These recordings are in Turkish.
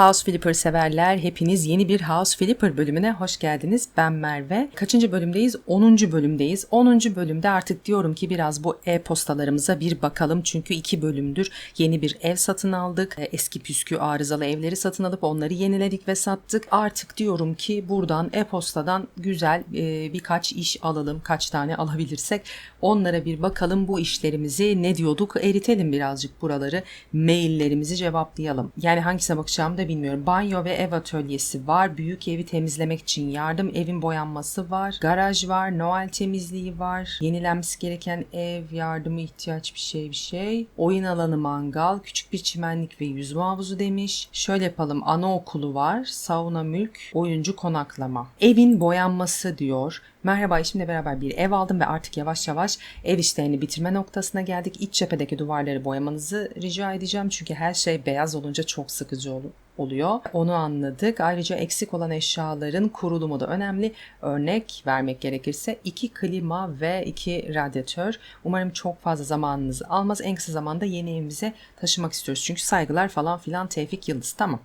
House Flipper severler, hepiniz yeni bir House Flipper bölümüne hoş geldiniz. Ben Merve. Kaçıncı bölümdeyiz? 10. bölümdeyiz. 10. bölümde artık diyorum ki biraz bu e-postalarımıza bir bakalım. Çünkü iki bölümdür yeni bir ev satın aldık. E, Eski püskü arızalı evleri satın alıp onları yeniledik ve sattık. Artık diyorum ki buradan e-postadan güzel e, birkaç iş alalım. Kaç tane alabilirsek onlara bir bakalım. Bu işlerimizi ne diyorduk? Eritelim birazcık buraları. Maillerimizi cevaplayalım. Yani hangisine bakacağımı da bilmiyorum. Banyo ve ev atölyesi var. Büyük evi temizlemek için yardım. Evin boyanması var. Garaj var. Noel temizliği var. Yenilenmesi gereken ev yardımı ihtiyaç bir şey bir şey. Oyun alanı mangal. Küçük bir çimenlik ve yüzme havuzu demiş. Şöyle yapalım. Anaokulu var. Sauna mülk. Oyuncu konaklama. Evin boyanması diyor. Merhaba eşimle beraber bir ev aldım ve artık yavaş yavaş ev işlerini bitirme noktasına geldik. İç cephedeki duvarları boyamanızı rica edeceğim çünkü her şey beyaz olunca çok sıkıcı ol- oluyor. Onu anladık. Ayrıca eksik olan eşyaların kurulumu da önemli. Örnek vermek gerekirse iki klima ve iki radyatör. Umarım çok fazla zamanınızı almaz. En kısa zamanda yeni evimize taşımak istiyoruz. Çünkü saygılar falan filan Tevfik Yıldız. Tamam.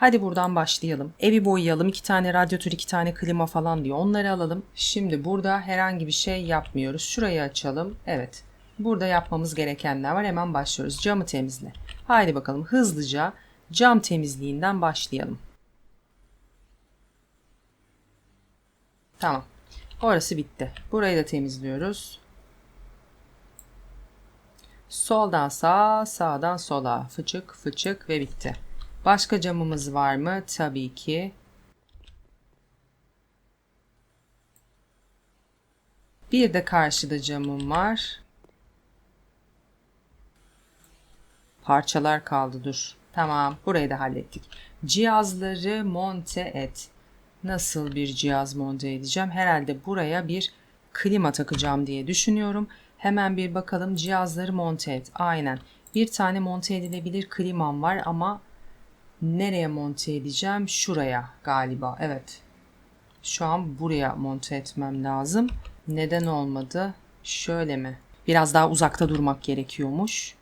Hadi buradan başlayalım. Evi boyayalım. iki tane radyatör, iki tane klima falan diyor. Onları alalım. Şimdi burada herhangi bir şey yapmıyoruz. Şurayı açalım. Evet. Burada yapmamız gerekenler var. Hemen başlıyoruz. Camı temizle. Haydi bakalım hızlıca cam temizliğinden başlayalım. Tamam. Orası bitti. Burayı da temizliyoruz. Soldan sağa, sağdan sola. Fıçık, fıçık ve bitti. Başka camımız var mı? Tabii ki. Bir de karşıda camım var. Parçalar kaldı dur. Tamam burayı da hallettik. Cihazları monte et. Nasıl bir cihaz monte edeceğim? Herhalde buraya bir klima takacağım diye düşünüyorum. Hemen bir bakalım cihazları monte et. Aynen. Bir tane monte edilebilir klimam var ama nereye monte edeceğim? Şuraya galiba. Evet. Şu an buraya monte etmem lazım. Neden olmadı? Şöyle mi? Biraz daha uzakta durmak gerekiyormuş.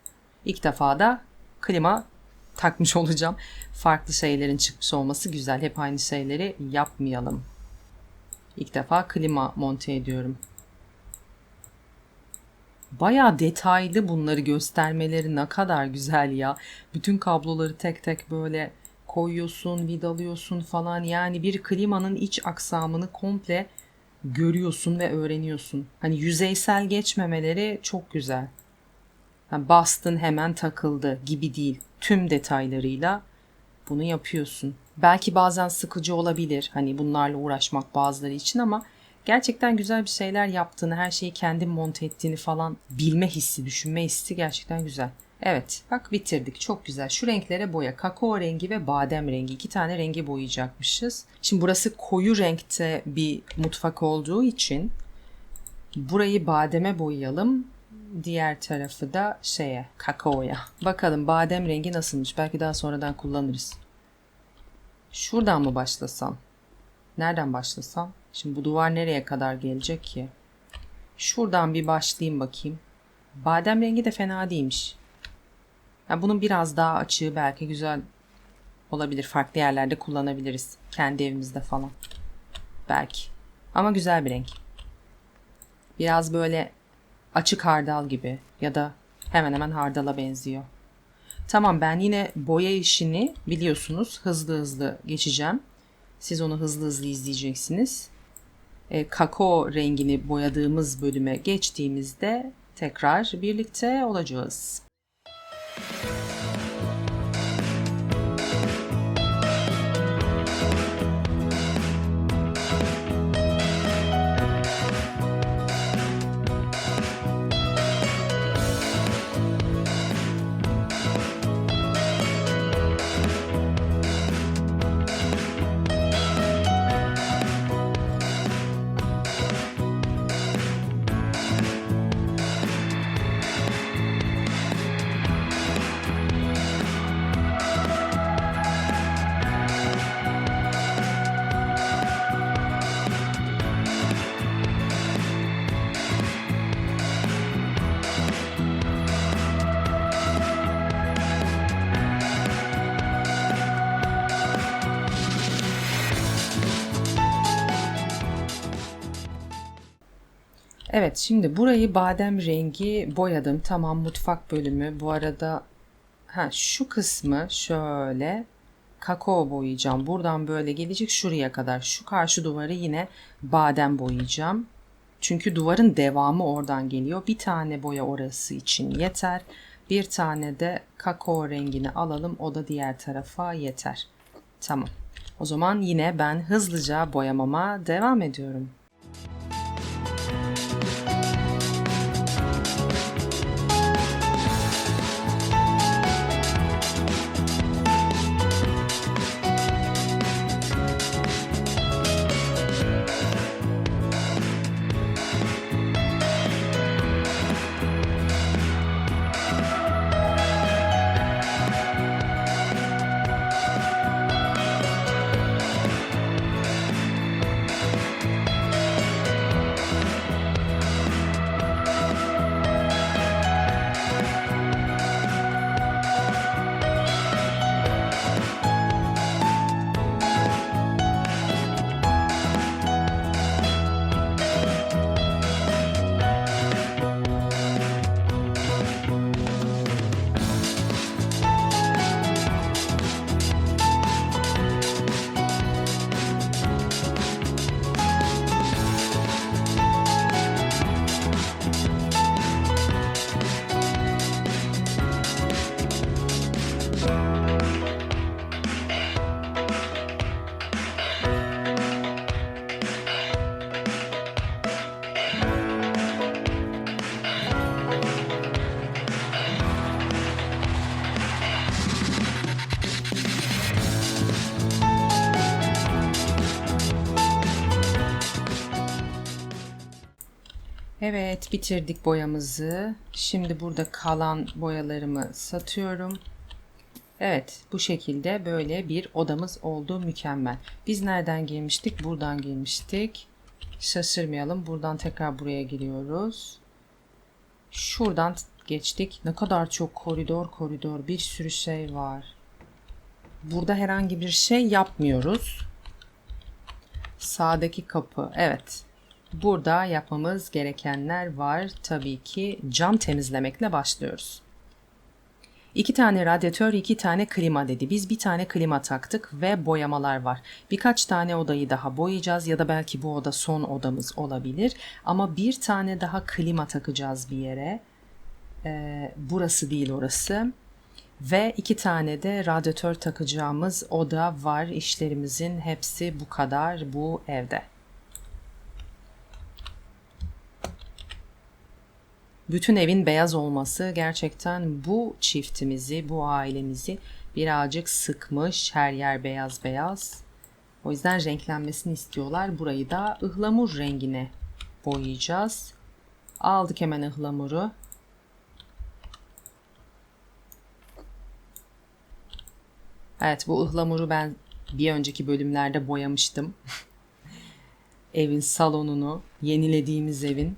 İlk defa da klima takmış olacağım. Farklı şeylerin çıkmış olması güzel. Hep aynı şeyleri yapmayalım. İlk defa klima monte ediyorum. Baya detaylı bunları göstermeleri ne kadar güzel ya. Bütün kabloları tek tek böyle koyuyorsun, vidalıyorsun falan. Yani bir klimanın iç aksamını komple görüyorsun ve öğreniyorsun. Hani yüzeysel geçmemeleri çok güzel. Ha, bastın hemen takıldı gibi değil. Tüm detaylarıyla bunu yapıyorsun. Belki bazen sıkıcı olabilir hani bunlarla uğraşmak bazıları için ama gerçekten güzel bir şeyler yaptığını, her şeyi kendin monte ettiğini falan bilme hissi, düşünme hissi gerçekten güzel. Evet bak bitirdik çok güzel. Şu renklere boya kakao rengi ve badem rengi iki tane rengi boyayacakmışız. Şimdi burası koyu renkte bir mutfak olduğu için burayı bademe boyayalım. Diğer tarafı da şeye kakaoya. Bakalım badem rengi nasılmış belki daha sonradan kullanırız. Şuradan mı başlasam? Nereden başlasam? Şimdi bu duvar nereye kadar gelecek ki? Şuradan bir başlayayım bakayım. Badem rengi de fena değilmiş. Yani bunun biraz daha açığı belki güzel olabilir. Farklı yerlerde kullanabiliriz. Kendi evimizde falan. Belki. Ama güzel bir renk. Biraz böyle açık hardal gibi ya da hemen hemen hardala benziyor. Tamam ben yine boya işini biliyorsunuz hızlı hızlı geçeceğim. Siz onu hızlı hızlı izleyeceksiniz. E, kakao rengini boyadığımız bölüme geçtiğimizde tekrar birlikte olacağız. Evet şimdi burayı badem rengi boyadım. Tamam mutfak bölümü. Bu arada ha, şu kısmı şöyle kakao boyayacağım. Buradan böyle gelecek şuraya kadar. Şu karşı duvarı yine badem boyayacağım. Çünkü duvarın devamı oradan geliyor. Bir tane boya orası için yeter. Bir tane de kakao rengini alalım. O da diğer tarafa yeter. Tamam. O zaman yine ben hızlıca boyamama devam ediyorum. Evet bitirdik boyamızı. Şimdi burada kalan boyalarımı satıyorum. Evet bu şekilde böyle bir odamız oldu mükemmel. Biz nereden girmiştik? Buradan girmiştik. Şaşırmayalım. Buradan tekrar buraya giriyoruz. Şuradan geçtik. Ne kadar çok koridor koridor bir sürü şey var. Burada herhangi bir şey yapmıyoruz. Sağdaki kapı. Evet. Burada yapmamız gerekenler var. Tabii ki cam temizlemekle başlıyoruz. İki tane radyatör, iki tane klima dedi. Biz bir tane klima taktık ve boyamalar var. Birkaç tane odayı daha boyayacağız ya da belki bu oda son odamız olabilir. Ama bir tane daha klima takacağız bir yere. Ee, burası değil orası. Ve iki tane de radyatör takacağımız oda var. İşlerimizin hepsi bu kadar bu evde. Bütün evin beyaz olması gerçekten bu çiftimizi, bu ailemizi birazcık sıkmış. Her yer beyaz beyaz. O yüzden renklenmesini istiyorlar. Burayı da ıhlamur rengine boyayacağız. Aldık hemen ıhlamuru. Evet bu ıhlamuru ben bir önceki bölümlerde boyamıştım. evin salonunu, yenilediğimiz evin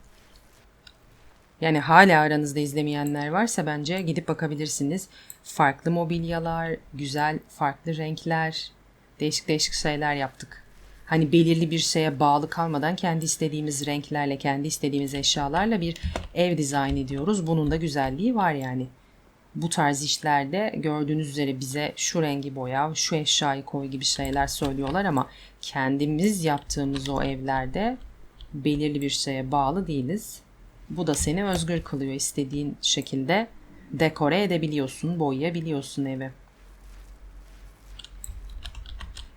yani hala aranızda izlemeyenler varsa bence gidip bakabilirsiniz. Farklı mobilyalar, güzel farklı renkler, değişik değişik şeyler yaptık. Hani belirli bir şeye bağlı kalmadan kendi istediğimiz renklerle, kendi istediğimiz eşyalarla bir ev dizayn ediyoruz. Bunun da güzelliği var yani. Bu tarz işlerde gördüğünüz üzere bize şu rengi boya, şu eşyayı koy gibi şeyler söylüyorlar ama kendimiz yaptığımız o evlerde belirli bir şeye bağlı değiliz. Bu da seni özgür kılıyor. İstediğin şekilde dekore edebiliyorsun, boyayabiliyorsun evi.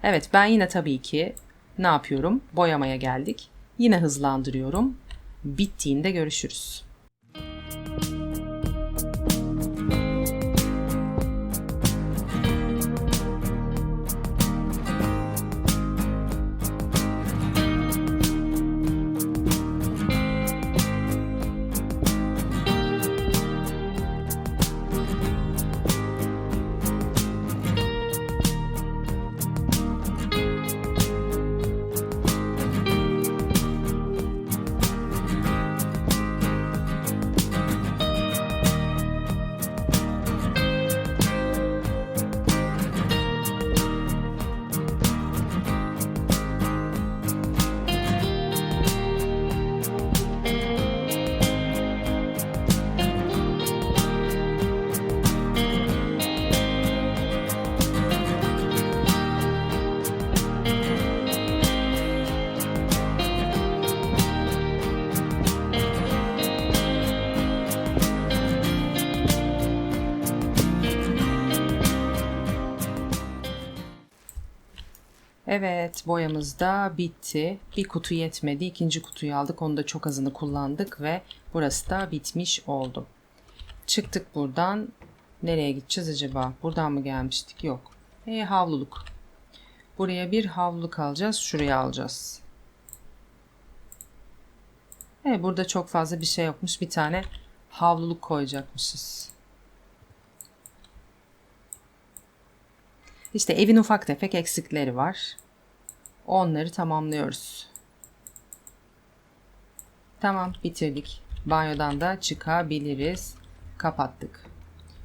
Evet ben yine tabii ki ne yapıyorum? Boyamaya geldik. Yine hızlandırıyorum. Bittiğinde görüşürüz. Evet boyamız da bitti. Bir kutu yetmedi. İkinci kutuyu aldık. Onu da çok azını kullandık ve burası da bitmiş oldu. Çıktık buradan. Nereye gideceğiz acaba? Buradan mı gelmiştik? Yok. E havluluk. Buraya bir havluluk alacağız. Şuraya alacağız. E burada çok fazla bir şey yokmuş. Bir tane havluluk koyacakmışız. İşte evin ufak tefek eksikleri var. Onları tamamlıyoruz. Tamam bitirdik. Banyodan da çıkabiliriz. Kapattık.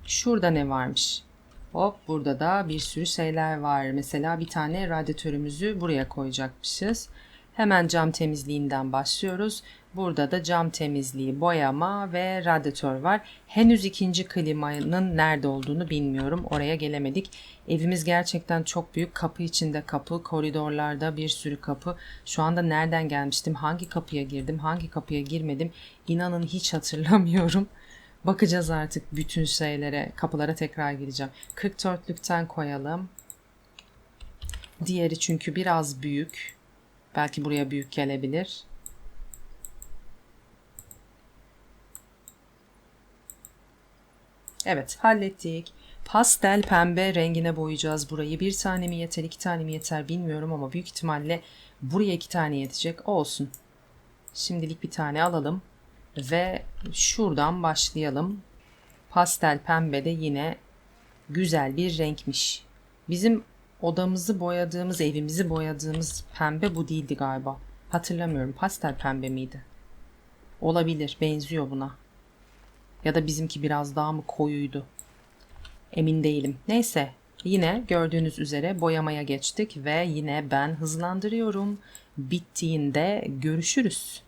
Şurada ne varmış? Hop burada da bir sürü şeyler var. Mesela bir tane radyatörümüzü buraya koyacakmışız. Hemen cam temizliğinden başlıyoruz. Burada da cam temizliği, boyama ve radyatör var. Henüz ikinci klimanın nerede olduğunu bilmiyorum. Oraya gelemedik. Evimiz gerçekten çok büyük. Kapı içinde kapı, koridorlarda bir sürü kapı. Şu anda nereden gelmiştim, hangi kapıya girdim, hangi kapıya girmedim inanın hiç hatırlamıyorum. Bakacağız artık bütün şeylere, kapılara tekrar gireceğim. 44'lükten koyalım. Diğeri çünkü biraz büyük. Belki buraya büyük gelebilir. Evet hallettik. Pastel pembe rengine boyayacağız burayı. Bir tane mi yeter iki tane mi yeter bilmiyorum ama büyük ihtimalle buraya iki tane yetecek. Olsun. Şimdilik bir tane alalım. Ve şuradan başlayalım. Pastel pembe de yine güzel bir renkmiş. Bizim odamızı boyadığımız, evimizi boyadığımız pembe bu değildi galiba. Hatırlamıyorum. Pastel pembe miydi? Olabilir. Benziyor buna. Ya da bizimki biraz daha mı koyuydu? Emin değilim. Neyse. Yine gördüğünüz üzere boyamaya geçtik ve yine ben hızlandırıyorum. Bittiğinde görüşürüz.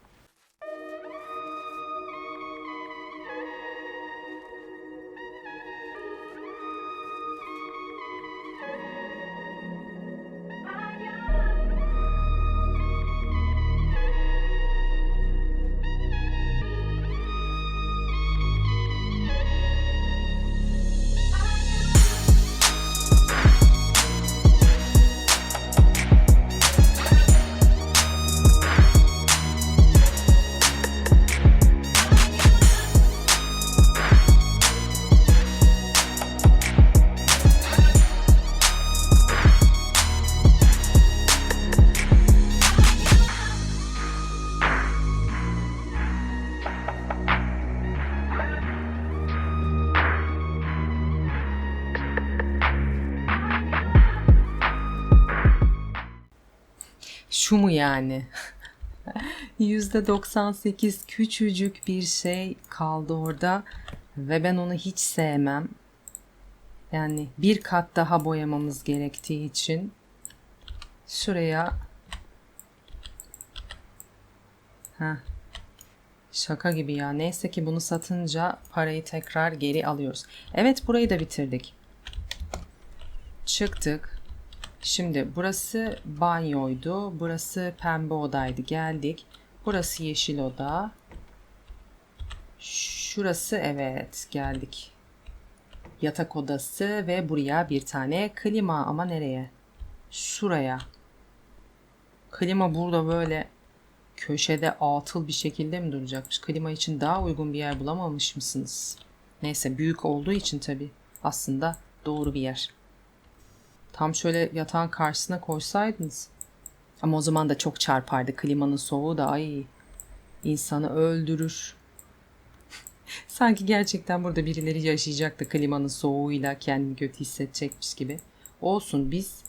Şu mu yani? %98 küçücük bir şey kaldı orada ve ben onu hiç sevmem. Yani bir kat daha boyamamız gerektiği için şuraya Heh. Şaka gibi ya. Neyse ki bunu satınca parayı tekrar geri alıyoruz. Evet burayı da bitirdik. Çıktık. Şimdi burası banyoydu. Burası pembe odaydı. Geldik. Burası yeşil oda. Şurası evet geldik. Yatak odası ve buraya bir tane klima ama nereye? Şuraya. Klima burada böyle köşede atıl bir şekilde mi duracakmış? Klima için daha uygun bir yer bulamamış mısınız? Neyse büyük olduğu için tabi aslında doğru bir yer. Tam şöyle yatağın karşısına koysaydınız. Ama o zaman da çok çarpardı. Klimanın soğuğu da ay insanı öldürür. Sanki gerçekten burada birileri yaşayacak da klimanın soğuğuyla kendini kötü hissedecekmiş gibi. Olsun biz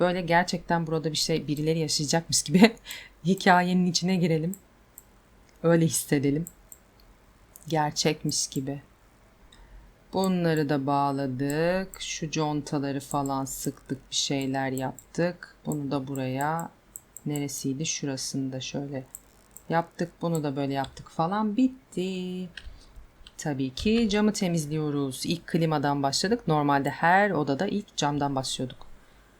böyle gerçekten burada bir şey birileri yaşayacakmış gibi hikayenin içine girelim. Öyle hissedelim. Gerçekmiş gibi. Bunları da bağladık. Şu contaları falan sıktık bir şeyler yaptık. Bunu da buraya neresiydi? Şurasını da şöyle yaptık. Bunu da böyle yaptık falan. Bitti. Tabii ki camı temizliyoruz. İlk klimadan başladık. Normalde her odada ilk camdan başlıyorduk.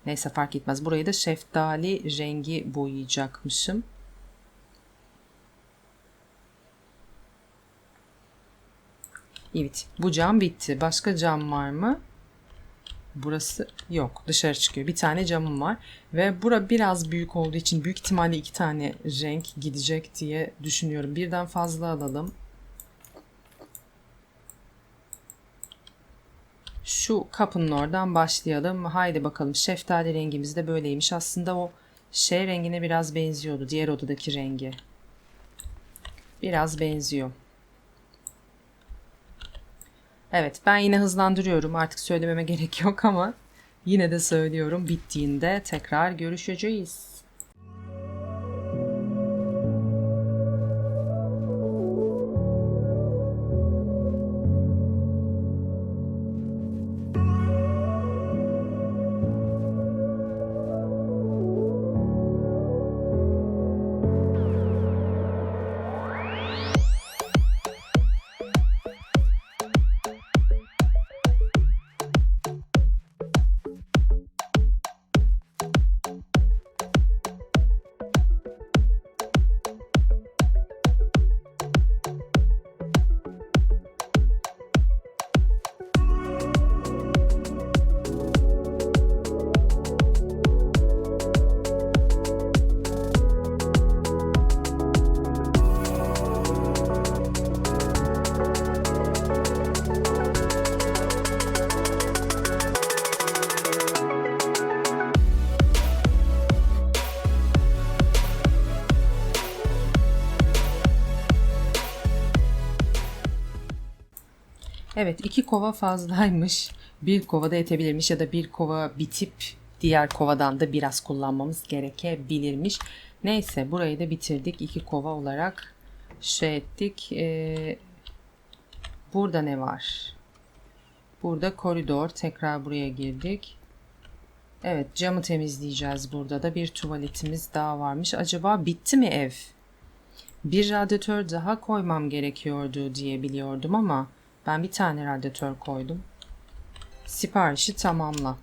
Neyse fark etmez. Burayı da şeftali rengi boyayacakmışım. Evet bu cam bitti. Başka cam var mı? Burası yok dışarı çıkıyor. Bir tane camım var ve bura biraz büyük olduğu için büyük ihtimalle iki tane renk gidecek diye düşünüyorum. Birden fazla alalım. Şu kapının oradan başlayalım. Haydi bakalım şeftali rengimiz de böyleymiş. Aslında o şey rengine biraz benziyordu. Diğer odadaki rengi. Biraz benziyor. Evet ben yine hızlandırıyorum. Artık söylememe gerek yok ama yine de söylüyorum. Bittiğinde tekrar görüşeceğiz. Evet iki kova fazlaymış. Bir kova da yetebilirmiş ya da bir kova bitip diğer kovadan da biraz kullanmamız gerekebilirmiş. Neyse burayı da bitirdik. iki kova olarak şey ettik. Ee, burada ne var? Burada koridor. Tekrar buraya girdik. Evet camı temizleyeceğiz burada da. Bir tuvaletimiz daha varmış. Acaba bitti mi ev? Bir radyatör daha koymam gerekiyordu diye biliyordum ama ben bir tane radyatör koydum. Siparişi tamamla.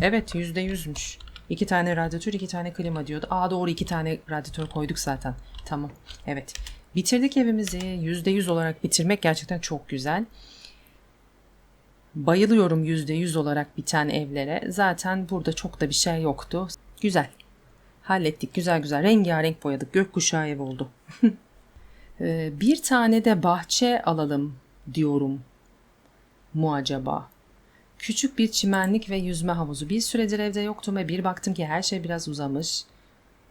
Evet yüzde yüzmüş. İki tane radyatör, iki tane klima diyordu. Aa doğru iki tane radyatör koyduk zaten. Tamam. Evet. Bitirdik evimizi. Yüzde yüz olarak bitirmek gerçekten çok güzel. Bayılıyorum yüzde yüz olarak biten evlere. Zaten burada çok da bir şey yoktu. Güzel. Hallettik. Güzel güzel. Rengarenk boyadık. Gökkuşağı ev oldu. Ee, bir tane de bahçe alalım diyorum mu acaba? Küçük bir çimenlik ve yüzme havuzu. Bir süredir evde yoktum ve bir baktım ki her şey biraz uzamış.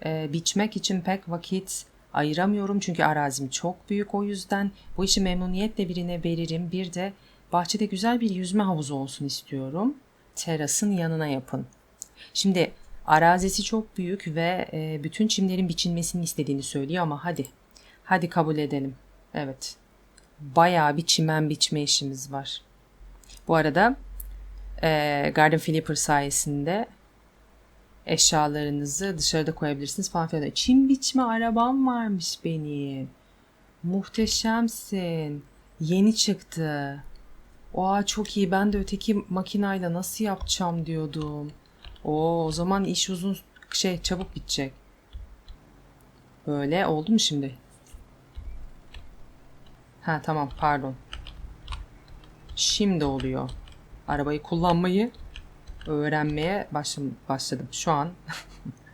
Ee, biçmek için pek vakit ayıramıyorum çünkü arazim çok büyük o yüzden bu işi memnuniyetle birine veririm. Bir de bahçede güzel bir yüzme havuzu olsun istiyorum. Terasın yanına yapın. Şimdi arazisi çok büyük ve e, bütün çimlerin biçilmesini istediğini söylüyor ama hadi. Hadi kabul edelim. Evet bayağı bir çimen biçme işimiz var. Bu arada e, Garden Flipper sayesinde eşyalarınızı dışarıda koyabilirsiniz falan filan. Çim biçme arabam varmış benim. Muhteşemsin. Yeni çıktı. Oha çok iyi. Ben de öteki makinayla nasıl yapacağım diyordum. Oo, o zaman iş uzun şey çabuk bitecek. Böyle oldu mu şimdi? Ha tamam pardon. Şimdi oluyor. Arabayı kullanmayı öğrenmeye başladım. başladım. Şu an.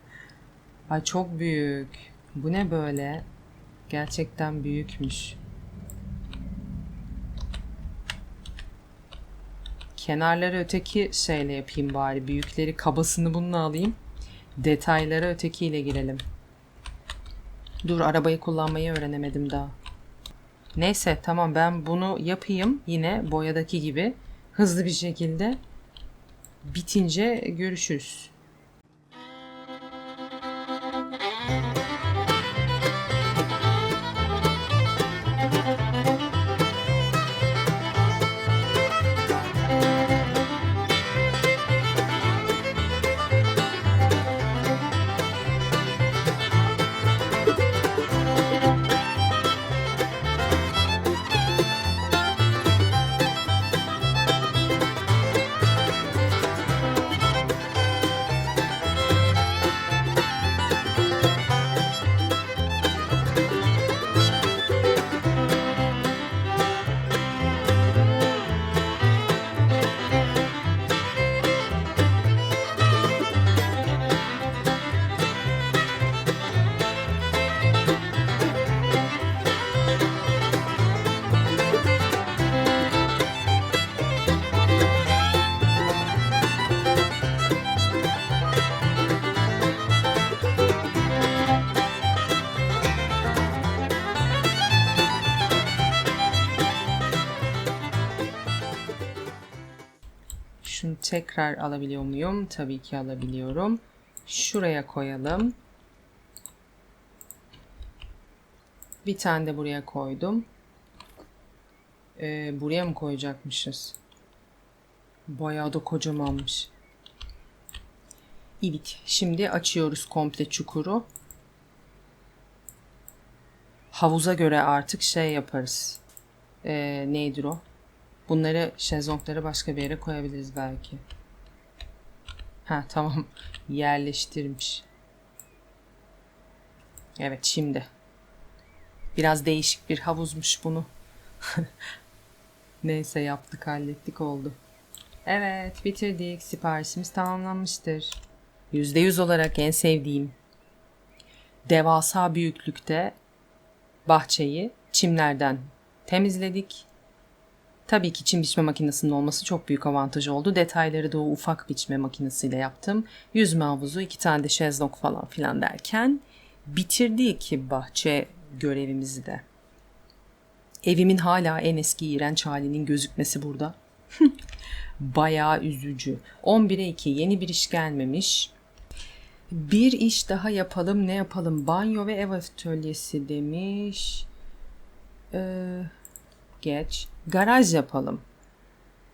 Ay çok büyük. Bu ne böyle? Gerçekten büyükmüş. Kenarları öteki şeyle yapayım bari. Büyükleri kabasını bununla alayım. Detaylara ötekiyle girelim. Dur arabayı kullanmayı öğrenemedim daha. Neyse tamam ben bunu yapayım yine boyadaki gibi hızlı bir şekilde bitince görüşürüz. Tekrar alabiliyor muyum? Tabii ki alabiliyorum. Şuraya koyalım. Bir tane de buraya koydum. Ee, buraya mı koyacakmışız? Bayağı da kocamanmış. Evet. Şimdi açıyoruz komple çukuru. Havuza göre artık şey yaparız. Ee, neydir o? Bunları şezlongları başka bir yere koyabiliriz belki. Ha tamam. Yerleştirmiş. Evet şimdi. Biraz değişik bir havuzmuş bunu. Neyse yaptık hallettik oldu. Evet bitirdik. Siparişimiz tamamlanmıştır. %100 olarak en sevdiğim devasa büyüklükte bahçeyi çimlerden temizledik. Tabii ki çim biçme makinesinin olması çok büyük avantaj oldu. Detayları da o ufak biçme makinesiyle yaptım. Yüzme havuzu, iki tane de şezlong falan filan derken bitirdik bahçe görevimizi de. Evimin hala en eski iğrenç halinin gözükmesi burada. Bayağı üzücü. 11'e 2 yeni bir iş gelmemiş. Bir iş daha yapalım. Ne yapalım? Banyo ve ev atölyesi demiş. Ee, geç. Garaj yapalım.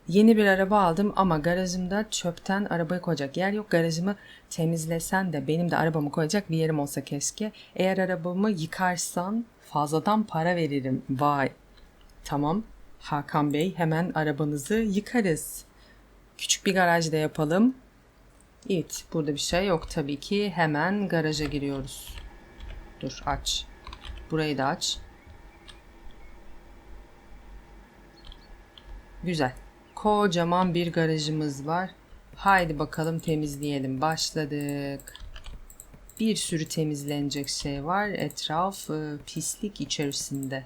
Yeni bir araba aldım ama garajımda çöpten arabayı koyacak yer yok. Garajımı temizlesen de benim de arabamı koyacak bir yerim olsa keşke. Eğer arabamı yıkarsan fazladan para veririm. Vay. Tamam. Hakan Bey hemen arabanızı yıkarız. Küçük bir garajda yapalım. Evet burada bir şey yok tabii ki. Hemen garaja giriyoruz. Dur aç. Burayı da aç. Güzel. Kocaman bir garajımız var. Haydi bakalım temizleyelim. Başladık. Bir sürü temizlenecek şey var. Etraf e, pislik içerisinde.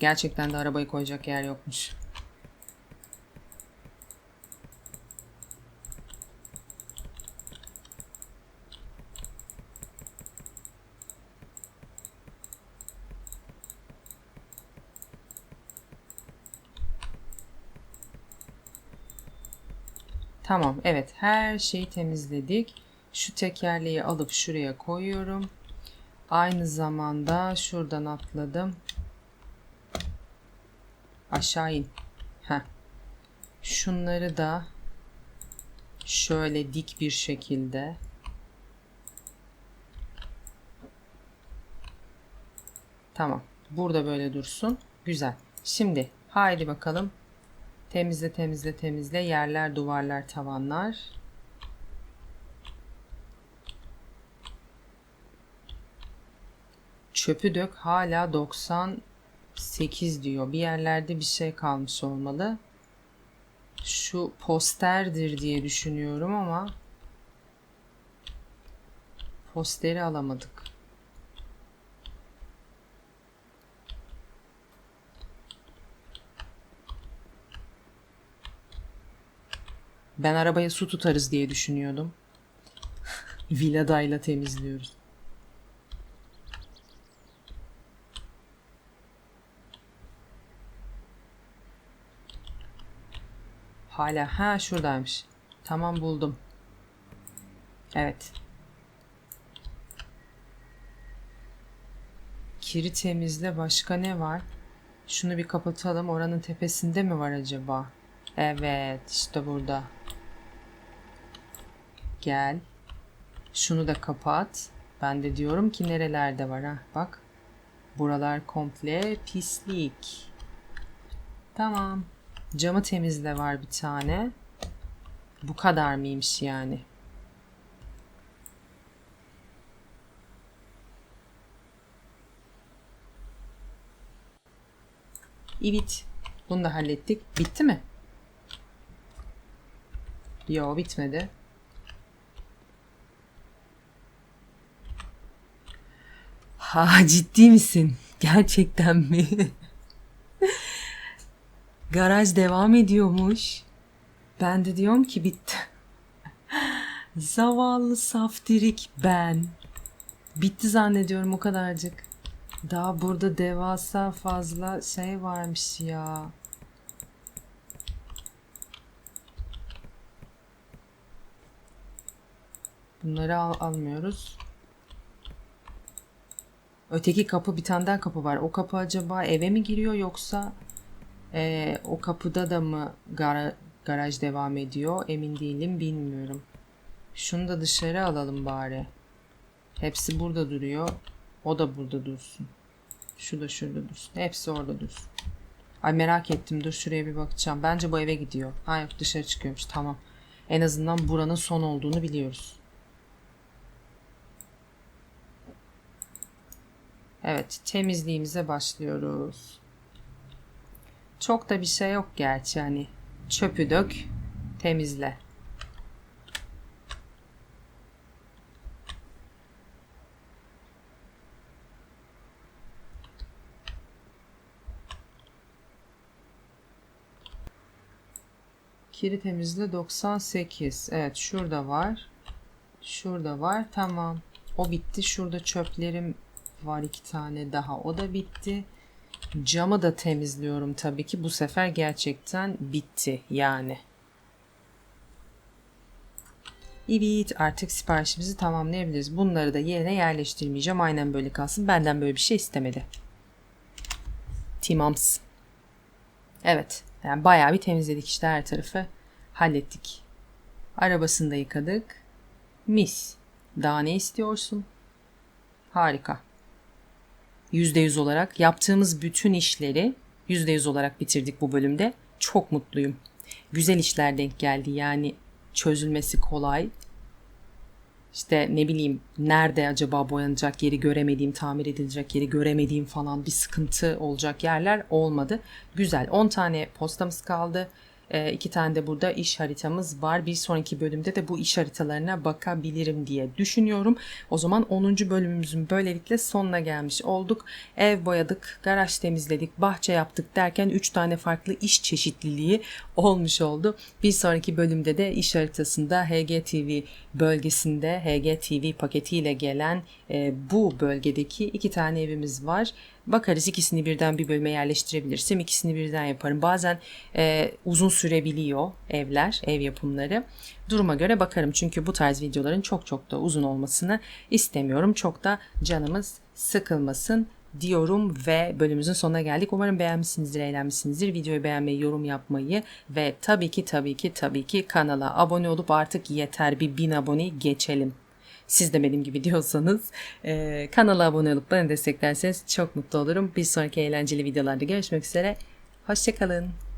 Gerçekten de arabayı koyacak yer yokmuş. Tamam evet her şeyi temizledik. Şu tekerleği alıp şuraya koyuyorum. Aynı zamanda şuradan atladım. Aşağı in. Heh. Şunları da şöyle dik bir şekilde Tamam. Burada böyle dursun. Güzel. Şimdi haydi bakalım. Temizle temizle temizle. Yerler, duvarlar, tavanlar. Çöpü dök hala 98 diyor. Bir yerlerde bir şey kalmış olmalı. Şu posterdir diye düşünüyorum ama posteri alamadık. Ben arabaya su tutarız diye düşünüyordum. Villadayla temizliyoruz. Hala ha şuradaymış. Tamam buldum. Evet. Kiri temizle başka ne var? Şunu bir kapatalım. Oranın tepesinde mi var acaba? Evet işte burada. Gel. Şunu da kapat. Ben de diyorum ki nerelerde var ha. Bak. Buralar komple pislik. Tamam. Camı temizle var bir tane. Bu kadar mıymış yani? Evet. Bunu da hallettik. Bitti mi? Yo bitmedi. Ha ciddi misin? Gerçekten mi? Garaj devam ediyormuş. Ben de diyorum ki bitti. Zavallı saftirik ben. Bitti zannediyorum o kadarcık. Daha burada devasa fazla şey varmış ya. Bunları al almıyoruz. Öteki kapı bir tane daha kapı var. O kapı acaba eve mi giriyor yoksa e, o kapıda da mı gara- garaj devam ediyor? Emin değilim bilmiyorum. Şunu da dışarı alalım bari. Hepsi burada duruyor. O da burada dursun. Şu da şurada dursun. Hepsi orada dursun. Ay merak ettim. Dur şuraya bir bakacağım. Bence bu eve gidiyor. Ha yok dışarı çıkıyormuş. Tamam. En azından buranın son olduğunu biliyoruz. Evet, temizliğimize başlıyoruz. Çok da bir şey yok gerçi hani. Çöpü dök, temizle. Kiri temizle 98. Evet, şurada var. Şurada var. Tamam. O bitti. Şurada çöplerim var iki tane daha. O da bitti. Camı da temizliyorum tabii ki. Bu sefer gerçekten bitti yani. Evet artık siparişimizi tamamlayabiliriz. Bunları da yerine yerleştirmeyeceğim. Aynen böyle kalsın. Benden böyle bir şey istemedi. Timams. Evet. Yani bayağı bir temizledik işte her tarafı. Hallettik. Arabasını da yıkadık. Mis. Daha ne istiyorsun? Harika. %100 olarak yaptığımız bütün işleri %100 olarak bitirdik bu bölümde. Çok mutluyum. Güzel işler denk geldi. Yani çözülmesi kolay. İşte ne bileyim nerede acaba boyanacak yeri göremediğim, tamir edilecek yeri göremediğim falan bir sıkıntı olacak yerler olmadı. Güzel. 10 tane postamız kaldı. E, iki tane de burada iş haritamız var. Bir sonraki bölümde de bu iş haritalarına bakabilirim diye düşünüyorum. O zaman 10. bölümümüzün böylelikle sonuna gelmiş olduk. Ev boyadık, garaj temizledik, bahçe yaptık derken 3 tane farklı iş çeşitliliği olmuş oldu. Bir sonraki bölümde de iş haritasında HGTV bölgesinde HGTV paketiyle gelen e, bu bölgedeki iki tane evimiz var. Bakarız ikisini birden bir bölüme yerleştirebilirsem ikisini birden yaparım. Bazen e, uzun sürebiliyor evler, ev yapımları. Duruma göre bakarım çünkü bu tarz videoların çok çok da uzun olmasını istemiyorum. Çok da canımız sıkılmasın diyorum ve bölümümüzün sonuna geldik. Umarım beğenmişsinizdir, eğlenmişsinizdir. Videoyu beğenmeyi, yorum yapmayı ve tabii ki tabii ki tabii ki kanala abone olup artık yeter bir bin abone geçelim siz de benim gibi diyorsanız e, kanala abone olup bana desteklerseniz çok mutlu olurum. Bir sonraki eğlenceli videolarda görüşmek üzere. Hoşçakalın.